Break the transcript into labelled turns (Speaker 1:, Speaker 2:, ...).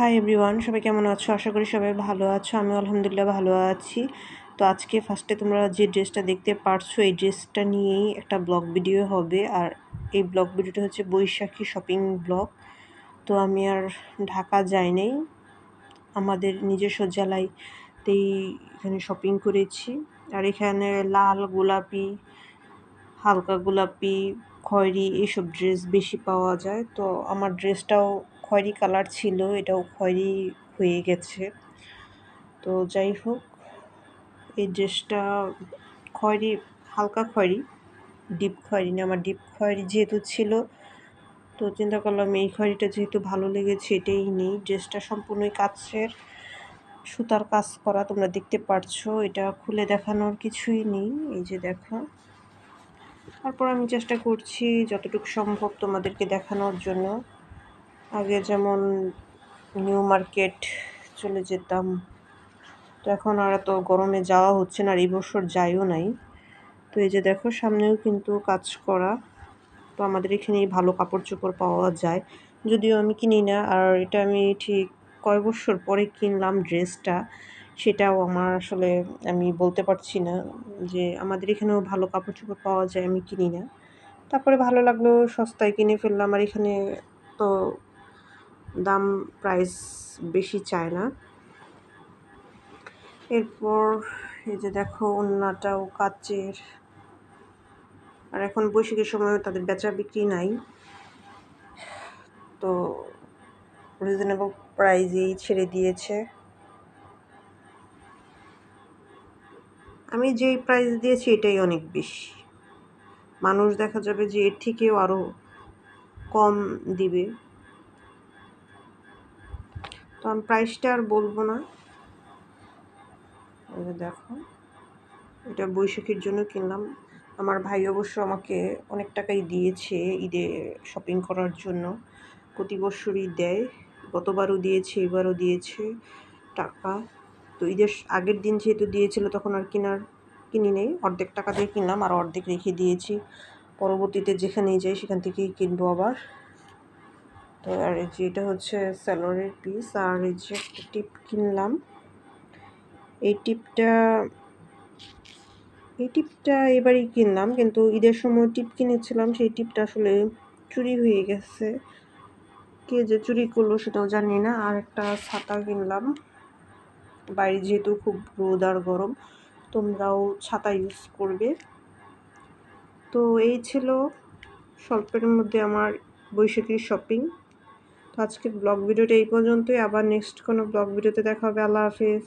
Speaker 1: Hi everyone সবাই কেমন আছো? আশা করি সবাই ভালো আছো। আমি আলহামদুলিল্লাহ ভালো আছি। তো আজকে ফার্স্টে তোমরা যে ড্রেসটা দেখতে পারছ, এই ড্রেসটা নিয়েই একটা ব্লগ ভিডিও হবে। আর এই ব্লগ ভিডিওটা হচ্ছে বৈশাখী শপিং ব্লগ তো আমি আর ঢাকা যাই নাই। আমাদের নিজস্ব জেলায়তেই এখানে শপিং করেছি। আর এখানে লাল গোলাপি, হালকা গোলাপি, খয়েরি, এইসব ড্রেস বেশি পাওয়া যায়। তো আমার ড্রেসটাও খয়েরি কালার ছিল, এটাও খয়েরি হয়ে গেছে। তো যাই হোক, এই ড্রেসটা খয়েরি, হালকা খয়েরি, ডিপ খয়েরি না, আমার ডিপ খয়েরি যেহেতু ছিল, তো চিন্তা করলাম এই খয়েরিটা যেহেতু ভালো লেগেছে এটাই নেই। ড্রেসটা সম্পূর্ণই কাছের সুতার কাজ করা তোমরা দেখতে পারছ, এটা খুলে দেখানোর কিছুই নেই, এই যে দেখো। তারপর আমি চেষ্টা করছি যতটুকু সম্ভব তোমাদেরকে দেখানোর জন্য। আগে যেমন নিউ মার্কেট চলে যেতাম, তো এখন আর এত গরমে যাওয়া হচ্ছে না আর এই বছর যাইও নাই। তো এই যে দেখো, সামনেও কিন্তু কাজ করা। তো আমাদের এখানে ভালো কাপড় চোপড় পাওয়া যায়। যদিও আমি কিনি না, আর এটা আমি ঠিক কয় বছর পরে কিনলাম ড্রেসটা, সেটাও আমার আসলে আমি বলতে পারছি না যে আমাদের এখানেও ভালো কাপড় চোপড় পাওয়া যায়, আমি কিনি না। তারপরে ভালো লাগল, সস্তায় কিনে ফেললাম। আর এখানে তো দাম প্রাইস বেশি চায় না। এরপর এই যে দেখো অন্যটাও কাচের। আর এখন বৈশাখের সময় তাদের বেচা বিক্রি নাই। তো রিজনেবল প্রাইজেই ছেড়ে দিয়েছে। আমি যেই প্রাইস দিয়েছি এটাই অনেক বেশি। মানুষ দেখা যাবে যে এর থেকেও আরও কম দিবে। তো আমি প্রাইসটা আর বলব না। দেখো, এটা বৈশাখীর জন্য কিনলাম। আমার ভাই অবশ্য আমাকে অনেক টাকাই দিয়েছে ঈদে শপিং করার জন্য। প্রতি বছরই দেয়, গতবারও দিয়েছে, এবারও দিয়েছে টাকা। তো ঈদের আগের দিন যেহেতু দিয়েছিল তখন আর কেনার, কিনি নেই। অর্ধেক টাকা দিয়ে কিনলাম আর অর্ধেক রেখে দিয়েছি। পরবর্তীতে যেখানেই যাই সেখান থেকেই কিনবো আবার। তো আর এই যে এটা হচ্ছে স্যালোয়ারের পিস আর এই যে একটা টিপ কিনলাম। এই টিপটা এই টিপটা এবারই কিনলাম, কিন্তু ঈদের সময় টিপ কিনেছিলাম, সেই টিপটা আসলে চুরি হয়ে গেছে। কে যে চুরি করল সেটাও জানি না। আর একটা ছাতা কিনলাম। বাইরে যেহেতু খুব রোদ আর গরম, তোমরাও ছাতা ইউজ করবে। তো এই ছিল স্বল্পের মধ্যে আমার বৈশাখীর শপিং আজকের ব্লগ ভিডিওটা এই পর্যন্তই। আবার নেক্সট কোনো ব্লগ ভিডিওতে দেখা হবে। আল্লাহ হাফেজ।